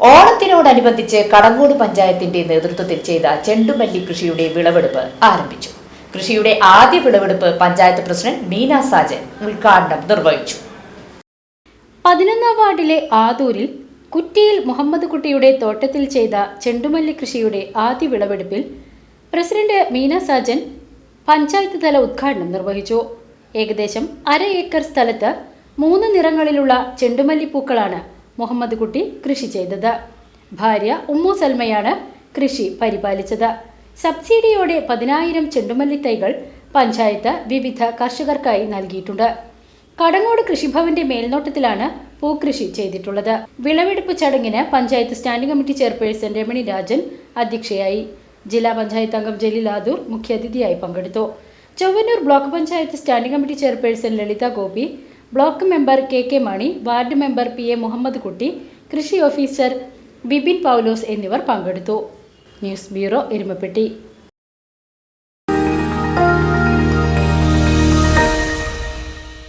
ഓണത്തിനോടനുബന്ധിച്ച് കടങ്ങോട് പഞ്ചായത്തിന്റെ നേതൃത്വത്തിൽ ചെയ്ത ചെണ്ടുമല്ലി കൃഷിയുടെ വിളവെടുപ്പ് ആരംഭിച്ചു. കൃഷിയുടെ ആദ്യ വിളവെടുപ്പ് പഞ്ചായത്ത് പ്രസിഡന്റ് മീന സാജൻ ഉദ്ഘാടനം നിർവഹിച്ചു. പതിനൊന്നാം വാർഡിലെ ആദൂരിൽ കുറ്റിയിൽ മുഹമ്മദ് കുട്ടിയുടെ തോട്ടത്തിൽ ചെയ്ത ചെണ്ടുമല്ലി കൃഷിയുടെ ആദ്യ വിളവെടുപ്പിൽ പ്രസിഡന്റ് മീന സാജൻ പഞ്ചായത്ത് തല ഉദ്ഘാടനം നിർവഹിച്ചു. ഏകദേശം അര ഏക്കർ സ്ഥലത്ത് മൂന്ന് നിറങ്ങളിലുള്ള ചെണ്ടുമല്ലി പൂക്കളാണ് മുഹമ്മദ് കുട്ടി കൃഷി ചെയ്തത്. ഭാര്യ ഉമ്മു സൽമയാണ് കൃഷി പരിപാലിച്ചത്. സബ്സിഡിയോടെ പതിനായിരം ചെണ്ടുമല്ലി തൈകൾ പഞ്ചായത്ത് വിവിധ കർഷകർക്കായി നൽകിയിട്ടുണ്ട്. കടങ്ങോട് കൃഷിഭവന്റെ മേൽനോട്ടത്തിലാണ് പൂക്കൃഷി ചെയ്തിട്ടുള്ളത്. വിളവെടുപ്പ് ചടങ്ങിന് panchayat standing committee chairperson Ramani Rajan അധ്യക്ഷയായി. ജില്ലാ പഞ്ചായത്ത് അംഗം ജലീൽ ആദൂർ മുഖ്യാതിഥിയായി പങ്കെടുത്തു. Chowwannur block panchayat standing committee chairperson Lalitha Gopi block member K K Mani ward member P A Muhammad Kutty കൃഷി ഓഫീസർ ബിബിൻ പൗലോസ് എന്നിവർ പങ്കെടുത്തു. News bureau Erumapetty.